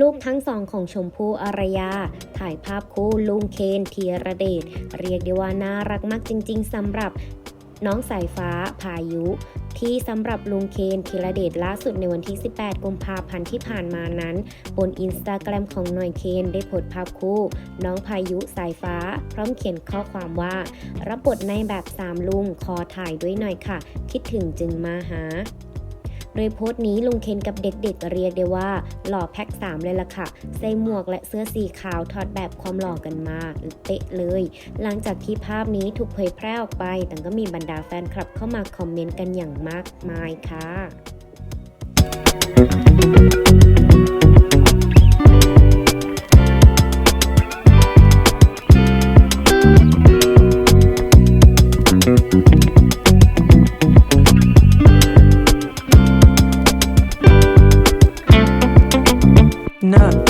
ลูกทั้งสองของชมพู่อารยา ถ่ายภาพคู่ลุงเคนธีระเดชเรียกได้ว่าน่ารักมากจริง ๆสำหรับน้องสายฟ้าพายุ ที่สำหรับลุงเคนธีระเดชล่าสุดในวันที่ 18 กุมภาพันธ์ที่ผ่านมานั้น บนอินสตาแกรมของหน่อยเคนได้โพสต์ภาพคู่ น้องพายุสายฟ้า พร้อมเขียนข้อความว่า รับบทในแบบสามลุงขอถ่ายด้วยหน่อยค่ะ คิดถึงจึงมาหา โดยโพสต์นี้ลุงเคนกับเด็กๆเรียกได้ว่า หล่อแพ็ค3เลยล่ะค่ะ ใส่หมวกและเสื้อสีขาวถอดแบบความหล่อกันมาเป๊ะเลย หลังจากที่ภาพนี้ถูกเผยแพร่ออกไปแต่ก็มีบรรดาแฟนคลับเข้ามาคอมเมนต์กันอย่างมากมายค่ะ up.